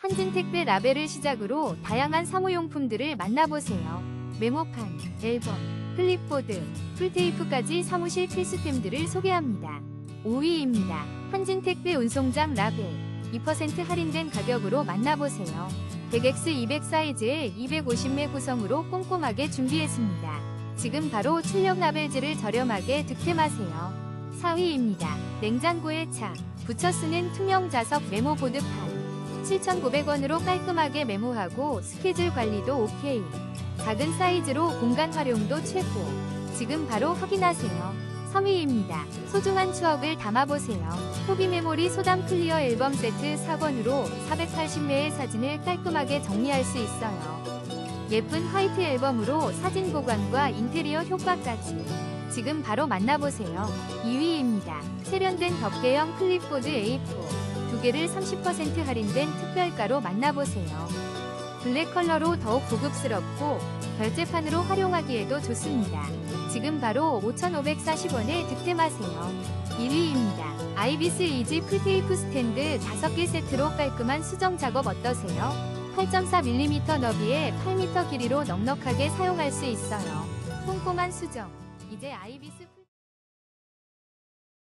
한진택배 라벨을 시작으로 다양한 사무용품들을 만나보세요. 메모판, 앨범, 클립보드, 풀테이프까지 사무실 필수템들을 소개합니다. 5위입니다. 한진택배 운송장 라벨 2% 할인된 가격으로 만나보세요. 100X200 사이즈의 250매 구성으로 꼼꼼하게 준비했습니다. 지금 바로 출력 라벨지를 저렴하게 득템하세요. 4위입니다. 냉장고에 차, 붙여 쓰는 투명 자석 메모 보드판 7,900원으로 깔끔하게 메모하고 스케줄 관리도 오케이. 작은 사이즈로 공간 활용도 최고. 지금 바로 확인하세요. 3위입니다. 소중한 추억을 담아보세요. 소비 메모리 소담 클리어 앨범 세트 4권으로 480매의 사진을 깔끔하게 정리할 수 있어요. 예쁜 화이트 앨범으로 사진 보관과 인테리어 효과까지. 지금 바로 만나보세요. 2위입니다. 세련된 덮개형 클립보드 A4. 두 개를 30% 할인된 특별가로 만나보세요. 블랙 컬러로 더욱 고급스럽고 결제판으로 활용하기에도 좋습니다. 지금 바로 5,540원에 득템하세요. 1위입니다. 아이비스 이지 풀테이프 스탠드 5개 세트로 깔끔한 수정 작업 어떠세요? 8.4mm 너비에 8m 길이로 넉넉하게 사용할 수 있어요. 꼼꼼한 수정. 이제 아이비스 풀-